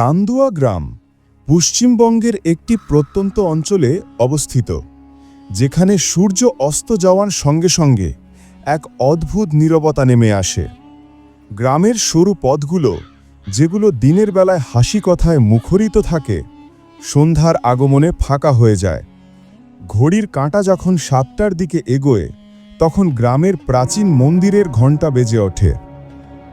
চান্দুয়া গ্রাম পশ্চিমবঙ্গের একটি প্রত্যন্ত অঞ্চলে অবস্থিত, যেখানে সূর্য অস্ত যাওয়ার সঙ্গে সঙ্গে এক অদ্ভুত নীরবতা নেমে আসে। গ্রামের সরু পথগুলো, যেগুলো দিনের বেলায় হাসি কথায় মুখরিত থাকে, সন্ধ্যার আগমনে ফাঁকা হয়ে যায়। ঘড়ির কাঁটা যখন সাতটার দিকে এগোয়, তখন গ্রামের প্রাচীন মন্দিরের ঘণ্টা বেজে ওঠে।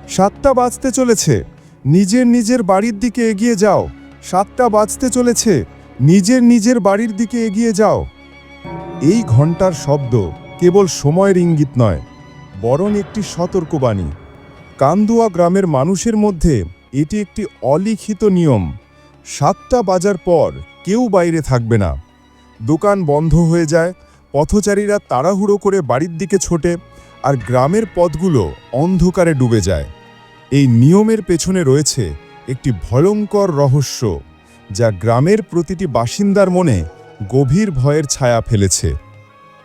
সাতটা বাজতে চলেছে। নিজের নিজের বাড়ির দিকে এগিয়ে যাও। সাতটা বাজতে চলেছে। নিজের নিজের বাড়ির দিকে এগিয়ে যাও। এই ঘণ্টার শব্দ কেবল সময়ের ইঙ্গিত নয়, বরং একটি সতর্কবাণী। কান্দুয়া গ্রামের মানুষের মধ্যে এটি একটি অলিখিত নিয়ম। সাতটা বাজার পর কেউ বাইরে থাকবে না। দোকান বন্ধ হয়ে যায়, পথচারীরা তাড়াহুড়ো করে বাড়ির দিকে ছোটে, আর গ্রামের পথগুলো অন্ধকারে ডুবে যায়। এই নিয়মের পেছনে রয়েছে একটি ভয়ঙ্কর রহস্য যা গ্রামের প্রতিটি বাসিন্দার মনে গভীর ভয়ের ছায়া ফেলেছে।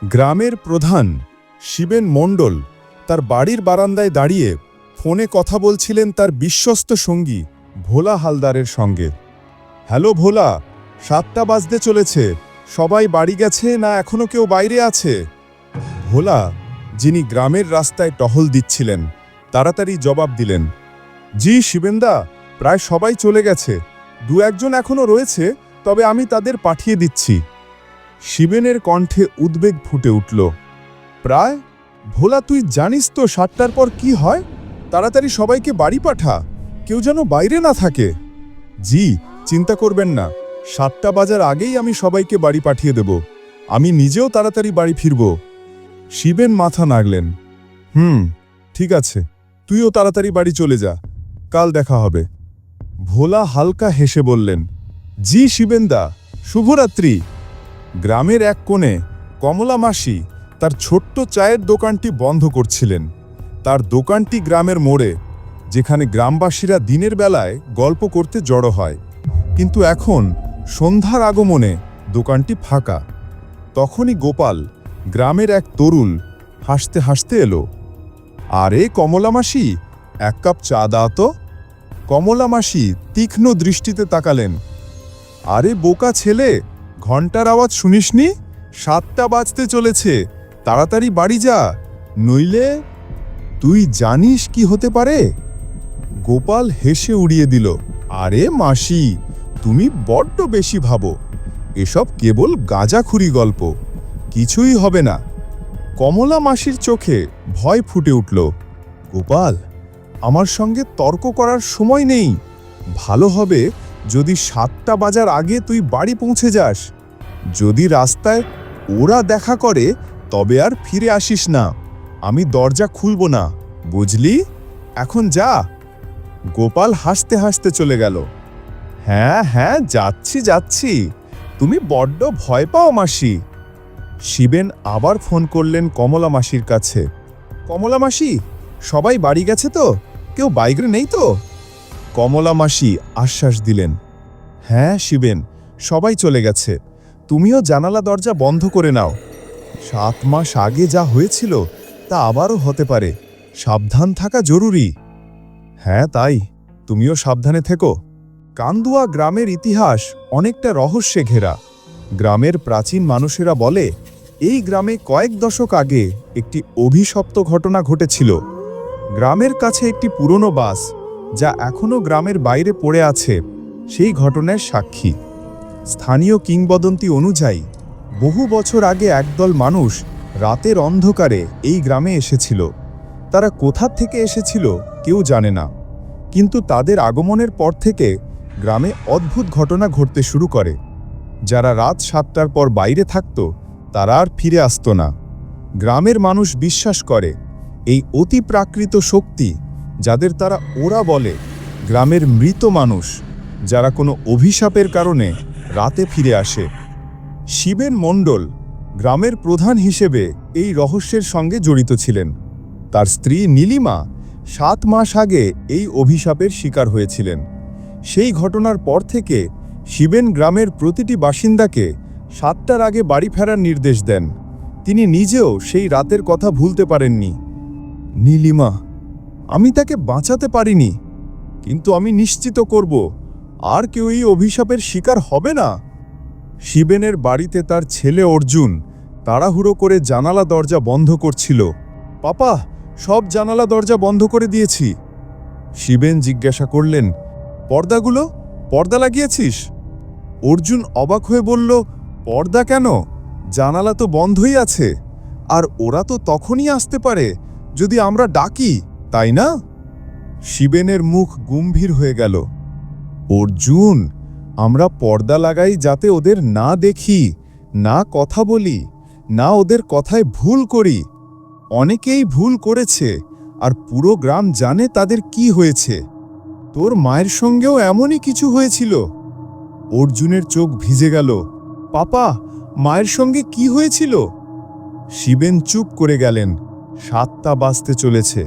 গ্রামের প্রধান শিবেন মণ্ডল তার বাড়ির বারান্দায় দাঁড়িয়ে ফোনে কথা বলছিলেন তার বিশ্বস্ত সঙ্গী ভোলা হালদারের সঙ্গে। হ্যালো ভোলা, সাতটা বাজতে চলেছে। সবাই বাড়ি গেছে না এখনও কেউ বাইরে আছে? ভোলা, যিনি গ্রামের রাস্তায় টহল দিচ্ছিলেন তাড়াতাড়ি জবাব দিলেন, জি, শিবেন্দা, প্রায় সবাই চলে গেছে। দু একজন এখনও রয়েছে, তবে আমি তাদের পাঠিয়ে দিচ্ছি। শিবেনের কণ্ঠে উদ্বেগ ফুটে উঠল। প্রায়? ভোলা, তুই জানিস তো সাতটার পর কি হয়? তাড়াতাড়ি সবাইকে বাড়ি পাঠা। কেউ যেন বাইরে না থাকে। জি, চিন্তা করবেন না। সাতটা বাজার আগেই আমি সবাইকে বাড়ি পাঠিয়ে দেব। আমি নিজেও তাড়াতাড়ি বাড়ি ফিরব। শিবেন মাথা নাড়লেন, হুম, ঠিক আছে। তুইও তাড়াতাড়ি বাড়ি চলে যা। কাল দেখা হবে। ভোলা হালকা হেসে বললেন, জি শিবেন্দা, শুভরাত্রি। গ্রামের এক কোণে কমলা মাসি তার ছোট্ট চায়ের দোকানটি বন্ধ করছিলেন। তার দোকানটি গ্রামের মোড়ে, যেখানে গ্রামবাসীরা দিনের বেলায় গল্প করতে জড়ো হয়। কিন্তু এখন সন্ধ্যার আগমনে দোকানটি ফাঁকা। তখনই গোপাল, গ্রামের এক তরুল হাসতে হাসতে এলো। আরে কমলা মাসি, এক কাপ চা দাও তো। কমলা মাসি তীক্ষ্ণ দৃষ্টিতে তাকালেন। আরে বোকা ছেলে, ঘণ্টার আওয়াজ শুনিসনি? সাতটা বাজতে চলেছে, তাড়াতাড়ি বাড়ি যা। নইলে তুই জানিস কি হতে পারে? গোপাল হেসে উড়িয়ে দিল, আরে মাসি, তুমি বড্ড বেশি ভাবো। এসব কেবল গাঁজাখুরি গল্প, কিছুই হবে না। কমলা মাসির চোখে ভয় ফুটে উঠল। গোপাল, আমার সঙ্গে তর্ক করার সময় নেই। ভালো হবে যদি সাতটা বাজার আগে তুই বাড়ি পৌঁছে যাস। যদি রাস্তায় ওরা দেখা করে, তবে আর ফিরে আসিস না। আমি দরজা খুলব না, বুঝলি? এখন যা। গোপাল হাসতে হাসতে চলে গেল। হ্যাঁ হ্যাঁ যাচ্ছি যাচ্ছি। তুমি বড্ড ভয় পাও মাসি। শিবেন আবার ফোন করলেন কমলা মাসির কাছে। কমলা মাসি, সবাই বাড়ি গেছে তো? কেউ বাইরে নেই তো? কমলা মাসি আশ্বাস দিলেন হ্যাঁ শিবেন, সবাই চলে গেছে। তুমিও জানালা দরজা বন্ধ করে নাও। সাত মাস আগে যা হয়েছিল, তা আবারও হতে পারে। সাবধান থাকা জরুরি। হ্যাঁ তাই। তুমিও সাবধানে থেকো। কান্দুয়া গ্রামের ইতিহাস অনেকটা রহস্যে ঘেরা। গ্রামের প্রাচীন মানুষেরা বলে এই গ্রামে কয়েক দশক আগে একটি অভিশপ্ত ঘটনা ঘটেছিল। গ্রামের কাছে একটি পুরনো বাস, যা এখনও গ্রামের বাইরে পড়ে আছে, সেই ঘটনার সাক্ষী। স্থানীয় কিংবদন্তি অনুযায়ী, বহু বছর আগে একদল মানুষ রাতের অন্ধকারে এই গ্রামে এসেছিল। তারা কোথা থেকে এসেছিল কেউ জানে না। কিন্তু তাদের আগমনের পর থেকে গ্রামে অদ্ভুত ঘটনা ঘটতে শুরু করে। যারা রাত সাতটার পর বাইরে থাকত তারা আর ফিরে আসতো না। গ্রামের মানুষ বিশ্বাস করে, এই অতি প্রাকৃত শক্তি যাদের তারা ওরা বলে গ্রামের মৃত মানুষ, যারা কোনো অভিশাপের কারণে রাতে ফিরে আসে। শিবেন মণ্ডল গ্রামের প্রধান হিসেবে এই রহস্যের সঙ্গে জড়িত ছিলেন। তার স্ত্রী নীলিমা সাত মাস আগে এই অভিশাপের শিকার হয়েছিলেন। সেই ঘটনার পর থেকে শিবেন গ্রামের প্রতিটি বাসিন্দাকে সাতটার আগে বাড়ি ফেরার নির্দেশ দেন। তিনি নিজেও সেই রাতের কথা ভুলতে পারেননি। নীলিমা, আমি তাকে বাঁচাতে পারিনি, কিন্তু আমি নিশ্চিত করব, আর কেউ এই অভিশাপের শিকার হবে না। শিবেনের বাড়িতে তার ছেলে অর্জুন তাড়াহুড়ো করে জানালা দরজা বন্ধ করছিল। পাপা, সব জানালা দরজা বন্ধ করে দিয়েছি। শিবেন জিজ্ঞাসা করলেন, পর্দাগুলো? পর্দা লাগিয়েছিস? অর্জুন অবাক হয়ে বলল পর্দা কেন? জানালা তো বন্ধই আছে। আর ওরা তো তখনই আসতে পারে যদি আমরা ডাকি, তাই না? শিবেনের মুখ গম্ভীর হয়ে গেল। অর্জুন, আমরা পর্দা লাগাই যাতে ওদের না দেখি, না কথা বলি, না ওদের কথায় ভুল করি। অনেকেই ভুল করেছে আর পুরো গ্রাম জানে তাদের কি হয়েছে। তোর মায়ের সঙ্গেও এমনই কিছু হয়েছিল। অর্জুনের চোখ ভিজে গেল। পাপা, মায়ের সঙ্গে কি হয়েছিল? শিবেন চুপ করে গেলেন। সাতটা বাজতে চলেছে।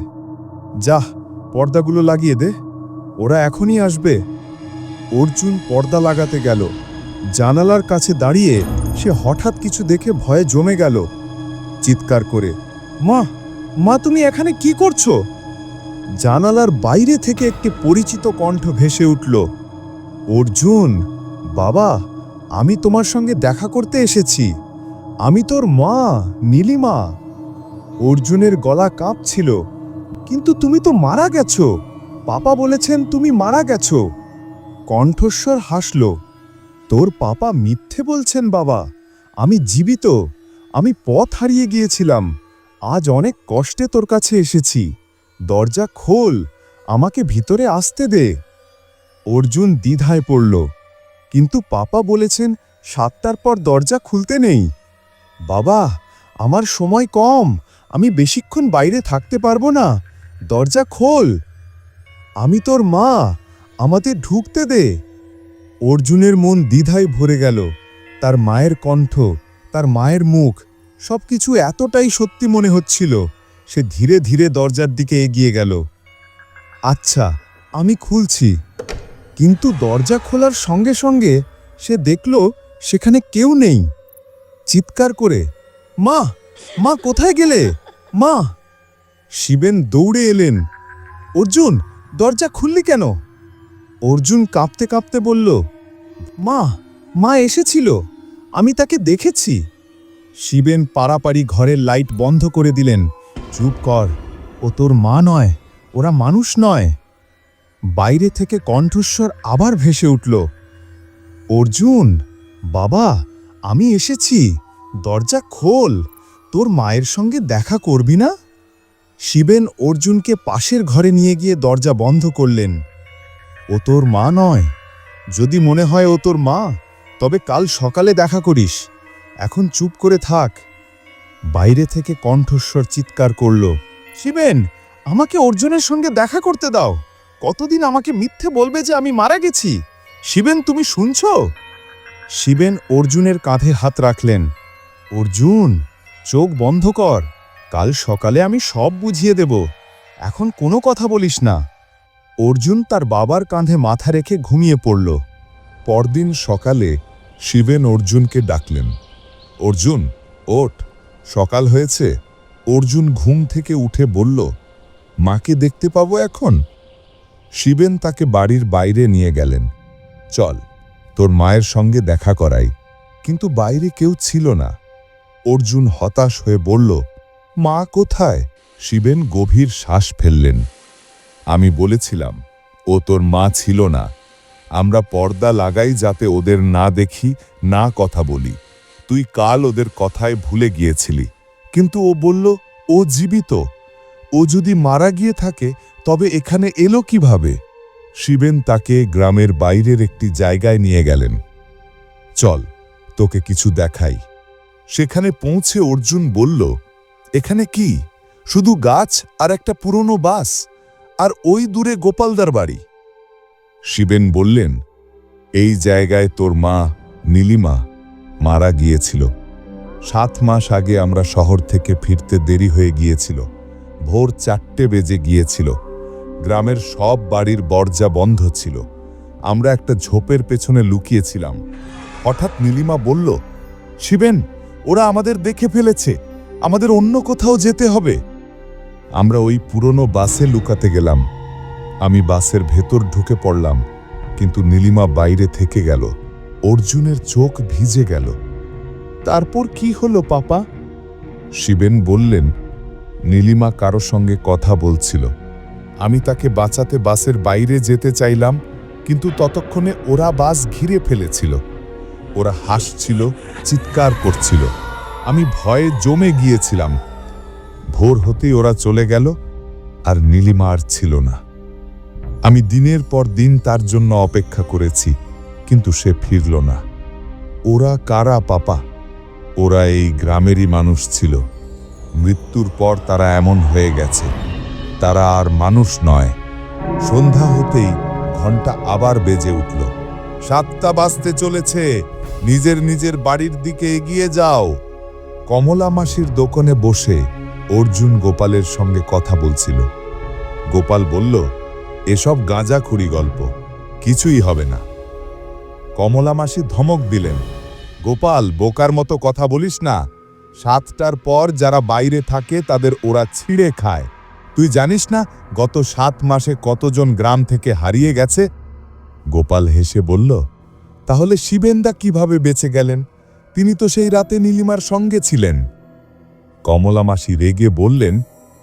যাহ পর্দাগুলো লাগিয়ে দে। ওরা এখনই আসবে। অর্জুন পর্দা লাগাতে গেল। জানালার কাছে দাঁড়িয়ে সে হঠাৎ কিছু দেখে ভয়ে জমে গেল। চিৎকার করে, মা মা, তুমি এখানে কি করছ? জানালার বাইরে থেকে একটি পরিচিত কণ্ঠ ভেসে উঠল, অর্জুন, বাবা আমি তোমার সঙ্গে দেখা করতে এসেছি। আমি তোর মা, নীলিমা। অর্জুনের গলা কাঁপছিল। কিন্তু তুমি তো মারা গেছো। পাপা বলেছেন তুমি মারা গেছো। কণ্ঠস্বর হাসল। তোর পাপা মিথ্যে বলছেন বাবা। আমি জীবিত। আমি পথ হারিয়ে গিয়েছিলাম। আজ অনেক কষ্টে তোর কাছে এসেছি। দরজা খোল। আমাকে ভিতরে আসতে দে। অর্জুন দ্বিধায় পড়ল। কিন্তু পাপা বলেছেন, সাতটার পর দরজা খুলতে নেই। বাবা, আমার সময় কম, আমি বেশিক্ষণ বাইরে থাকতে পারব না। দরজা খোল। আমি তোর মা, আমাদের ঢুকতে দে। অর্জুনের মন দ্বিধায় ভরে গেল। তার মায়ের কণ্ঠ, তার মায়ের মুখ সব কিছু এতটাই সত্যি মনে হচ্ছিল। সে ধীরে ধীরে দরজার দিকে এগিয়ে গেল। আচ্ছা আমি খুলছি। কিন্তু দরজা খোলার সঙ্গে সঙ্গে সে দেখল সেখানে কেউ নেই। চিৎকার করে, মা মা কোথায় গেলে? মা! শিবেন দৌড়ে এলেন। অর্জুন, দরজা খুললি কেন? অর্জুন কাঁপতে কাঁপতে বলল, মা মা এসেছিল, আমি তাকে দেখেছি। শিবেন পাড়াপাড়ি ঘরের লাইট বন্ধ করে দিলেন, চুপ কর, ও তোর মা নয়, ওরা মানুষ নয়। বাইরে থেকে কণ্ঠস্বর আবার ভেসে উঠল, অর্জুন, বাবা, আমি এসেছি। দরজা খোল, তোর মায়ের সঙ্গে দেখা করবি না? শিবেন অর্জুনকে পাশের ঘরে নিয়ে গিয়ে দরজা বন্ধ করলেন, ও তোর মা নয়। যদি মনে হয় ও তোর মা, তবে কাল সকালে দেখা করিস। এখন চুপ করে থাক। বাইরে থেকে কণ্ঠস্বর চিৎকার করল, শিবেন, আমাকে অর্জুনের সঙ্গে দেখা করতে দাও। কতদিন আমাকে মিথ্যে বলবে যে আমি মারা গেছি? শিবেন, তুমি শুনছ? শিবেন অর্জুনের কাঁধে হাত রাখলেন। অর্জুন, চোখ বন্ধ কর। কাল সকালে আমি সব বুঝিয়ে দেব। এখন কোনো কথা বলিস না। অর্জুন তার বাবার কাঁধে মাথা রেখে ঘুমিয়ে পড়ল। পরদিন সকালে শিবেন অর্জুনকে ডাকলেন। অর্জুন, ওঠ। সকাল হয়েছে। অর্জুন ঘুম থেকে উঠে বলল, মাকে দেখতে পাবো এখন? শিবেন তাকে বাড়ির বাইরে নিয়ে গেলেন। চল, তোর মায়ের সঙ্গে দেখা করাই। কিন্তু বাইরে কেউ ছিল না। অর্জুন হতাশ হয়ে বলল, মা কোথায়? শিবেন গভীর শ্বাস ফেললেন। আমি বলেছিলাম, ও তোর মা ছিল না। আমরা পর্দা লাগাই যাতে ওদের না দেখি, না কথা বলি। তুই কাল ওদের কথায় ভুলে গিয়েছিলি। কিন্তু ও বলল, ও জীবিত। ও যদি মারা গিয়ে থাকে তবে এখানে এলো কীভাবে? শিবেন তাকে গ্রামের বাইরের একটি জায়গায় নিয়ে গেলেন। চল, তোকে কিছু দেখাই। সেখানে পৌঁছে অর্জুন বলল, এখানে কি? শুধু গাছ আর একটা পুরনো বাস? আর ওই দূরে গোপালদার বাড়ি? শিবেন বললেন, এই জায়গায় তোর মা নীলিমা মারা গিয়েছিল। সাত মাস আগে আমরা শহর থেকে ফিরতে দেরি হয়ে গিয়েছিল। ভোর চারটে বেজে গিয়েছিল। গ্রামের সব বাড়ির দরজা বন্ধ ছিল। আমরা একটা ঝোপের পেছনে লুকিয়েছিলাম। হঠাৎ নীলিমা বলল, শিবেন, ওরা আমাদের দেখে ফেলেছে। আমাদের অন্য কোথাও যেতে হবে। আমরা ওই পুরনো বাসে লুকাতে গেলাম। আমি বাসের ভেতর ঢুকে পড়লাম, কিন্তু নীলিমা বাইরে থেকে গেল। অর্জুনের চোখ ভিজে গেল। তারপর কি হলো, পাপা? শিবেন বললেন। নীলিমা কারও সঙ্গে কথা বলছিল। আমি তাকে বাঁচাতে বাসের বাইরে যেতে চাইলাম, কিন্তু ততক্ষণে ওরা বাস ঘিরে ফেলেছিল। ওরা হাসছিল, চিৎকার করছিল। আমি ভয়ে জমে গিয়েছিলাম। ভোর হতেই ওরা চলে গেল, আর নীলিমা আর ছিল না। আমি দিনের পর দিন তার জন্য অপেক্ষা করেছি, কিন্তু সে ফিরল না। ওরা কারা পাপা? ওরা এই গ্রামেরই মানুষ ছিল। মৃত্যুর পর তারা এমন হয়ে গেছে। তারা আর মানুষ নয়। সন্ধ্যা হতেই ঘণ্টা আবার বেজে উঠল। সাতটা বাজতে চলেছে। নিজের নিজের বাড়ির দিকে এগিয়ে যাও। কমলা মাসির দোকানে বসে অর্জুন গোপালের সঙ্গে কথা বলছিল। গোপাল বলল, এসব গাঁজাখুরি গল্প, কিছুই হবে না। কমলা মাসি ধমক দিলেন, গোপাল, বোকার মতো কথা বলিস না। সাতটার পর যারা বাইরে থাকে তাদের ওরা ছিঁড়ে খায়। তুই জানিস না গত সাত মাসে কতজন গ্রাম থেকে হারিয়ে গেছে? গোপাল হেসে বলল, তাহলে শিবেন্দা কীভাবে বেঁচে গেলেন? তিনি তো সেই রাতে নীলিমার সঙ্গে ছিলেন। কমলা মাসি রেগে বললেন,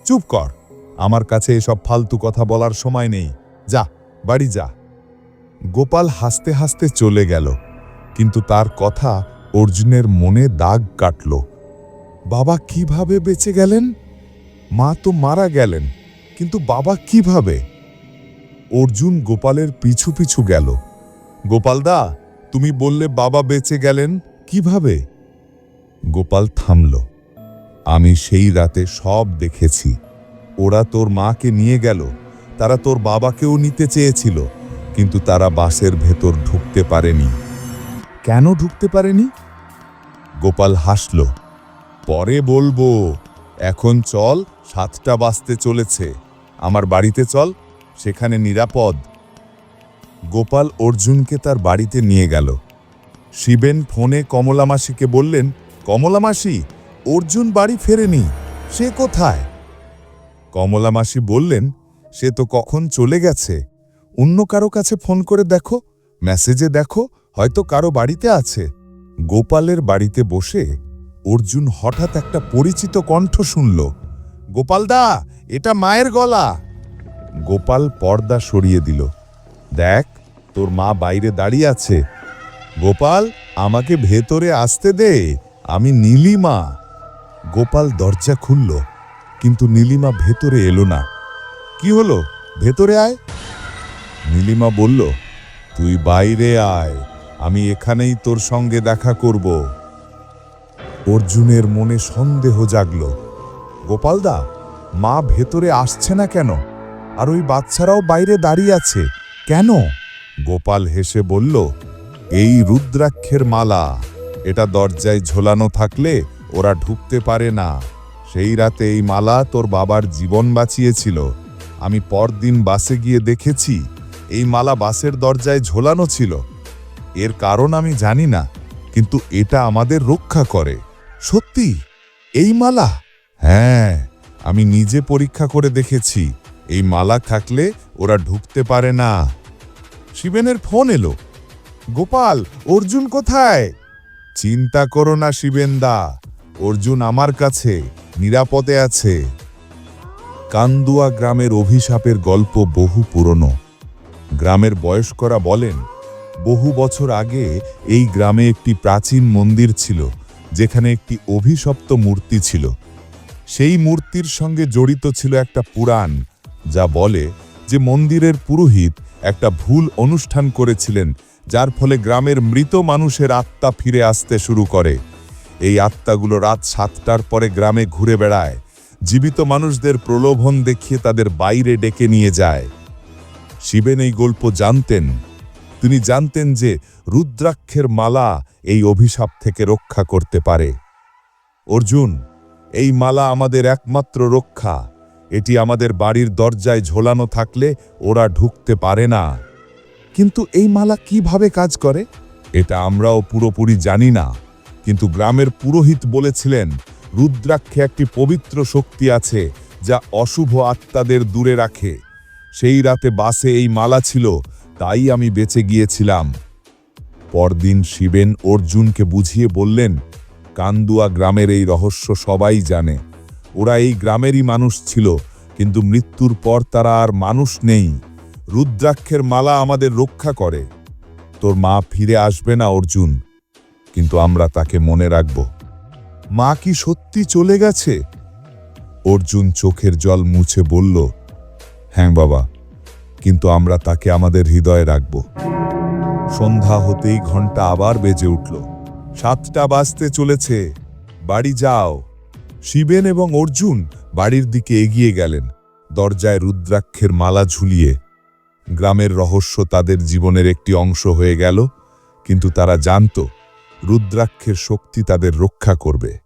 চুপ কর, আমার কাছে এসব ফালতু কথা বলার সময় নেই। যা, বাড়ি যা। গোপাল হাসতে হাসতে চলে গেল, কিন্তু তার কথা অর্জুনের মনে দাগ কাটল। বাবা কীভাবে বেঁচে গেলেন? মা তো মারা গেলেন, কিন্তু বাবা কীভাবে? অর্জুন গোপালের পিছু পিছু গেল। গোপালদা তুমি বললে বাবা বেঁচে গেলেন, কীভাবে? গোপাল থামল। আমি সেই রাতে সব দেখেছি। ওরা তোর মাকে নিয়ে গেল। তারা তোর বাবাকেও নিতে চেয়েছিল, কিন্তু তারা বাসের ভেতর ঢুকতে পারেনি। কেন ঢুকতে পারেনি? গোপাল হাসল। পরে বলব, এখন চল সাতটা বাজতে চলেছে। আমার বাড়িতে চল, সেখানে নিরাপদ। গোপাল অর্জুনকে তার বাড়িতে নিয়ে গেল। শিবেন ফোনে কমলা মাসিকে বললেন কমলা মাসি অর্জুন বাড়ি ফেরেনি, সে কোথায়? কমলা মাসি বললেন, সে তো কখন চলে গেছে। অন্য কারও কাছে ফোন করে দেখো, মেসেজে দেখো, হয়তো কারও বাড়িতে আছে। গোপালের বাড়িতে বসে অর্জুন হঠাৎ একটা পরিচিত কণ্ঠ শুনল। গোপালদা এটা মায়ের গলা। গোপাল পর্দা সরিয়ে দিল। দেখ, তোর মা বাইরে দাঁড়িয়ে আছে। গোপাল, আমাকে ভেতরে আসতে দে, আমি নীলিমা। গোপাল দরজা খুলল, কিন্তু নীলিমা ভেতরে এলো না। কি হলো? ভেতরে আয়। নীলিমা বলল, তুই বাইরে আয়, আমি এখানেই তোর সঙ্গে দেখা করব। অর্জুনের মনে সন্দেহ জাগল। গোপালদা মা ভেতরে আসছে না কেন? আর ওই বাচ্চারাও বাইরে দাঁড়িয়ে আছে। কেন? গোপাল হেসে বলল, এই রুদ্রাক্ষের মালা, এটা দরজায় ঝোলানো থাকলে ওরা ঢুকতে পারে না। সেই রাতে এই মালা তোর বাবার জীবন বাঁচিয়েছিল। আমি পরদিন বাসে গিয়ে দেখেছি, এই মালা বাসের দরজায় ঝোলানো ছিল। এর কারণ আমি জানি না, কিন্তু এটা আমাদের রক্ষা করে। সত্যি, এই মালা? হ্যাঁ আমি নিজে পরীক্ষা করে দেখেছি। এই মালা থাকলে ওরা ঢুকতে পারে না। শিবেনের ফোন এলো। গোপাল, অর্জুন কোথায়? চিন্তা করো না শিবেনদা, অর্জুন আমার কাছে, নিরাপদে আছে। কান্দুয়া গ্রামের অভিশাপের গল্প বহু পুরনো। গ্রামের বয়স্করা বলেন, বহু বছর আগে এই গ্রামে একটি প্রাচীন মন্দির ছিল, যেখানে একটি অভিশপ্ত মূর্তি ছিল। সেই মূর্তির সঙ্গে জড়িত ছিল একটা পুরাণ, যা বলে যে মন্দিরের পুরোহিত একটা ভুল অনুষ্ঠান করেছিলেন, যার ফলে গ্রামের মৃত মানুষের আত্মা ফিরে আসতে শুরু করে। এই আত্মাগুলো রাত সাতটার পরে গ্রামে ঘুরে বেড়ায়। জীবিত মানুষদের প্রলোভন দেখিয়ে তাদের বাইরে ডেকে নিয়ে যায়। শিবেন এই গল্প জানতেন। তিনি জানতেন যে রুদ্রাক্ষের মালা এই অভিশাপ থেকে রক্ষা করতে পারে। অর্জুন এই মালা আমাদের একমাত্র রক্ষা। এটি আমাদের বাড়ির দরজায় ঝোলানো থাকলে ওরা ঢুকতে পারে না। কিন্তু এই মালা কীভাবে কাজ করে? এটা আমরাও পুরোপুরি জানি না। কিন্তু গ্রামের পুরোহিত বলেছিলেন, রুদ্রাক্ষে একটি পবিত্র শক্তি আছে যা অশুভ আত্মাদের দূরে রাখে। সেই রাতে বাসে এই মালা ছিল, তাই আমি বেঁচে গিয়েছিলাম। পরদিন শিবেন অর্জুনকে বুঝিয়ে বললেন কান্দুয়া গ্রামের এই রহস্য সবাই জানে। ওরা এই গ্রামেরই মানুষ ছিল, কিন্তু মৃত্যুর পর তারা আর মানুষ নেই। রুদ্রাক্ষের মালা আমাদের রক্ষা করে। তোর মা ফিরে আসবে না, অর্জুন, কিন্তু আমরা তাকে মনে রাখব। মা কি সত্যি চলে গেছে? অর্জুন চোখের জল মুছে বলল হ্যাঁ বাবা, কিন্তু আমরা তাকে আমাদের হৃদয়ে রাখব। সন্ধ্যা হতেই ঘণ্টা আবার বেজে উঠল। সাতটা বাজতে চলেছে। বাড়ি যাও। শিবেন এবং অর্জুন বাড়ির দিকে এগিয়ে গেলেন। দরজায় রুদ্রাক্ষের মালা ঝুলিয়ে। গ্রামের রহস্য তাদের জীবনের একটি অংশ হয়ে গেল, কিন্তু তারা জানত, রুদ্রাক্ষের শক্তি তাদের রক্ষা করবে।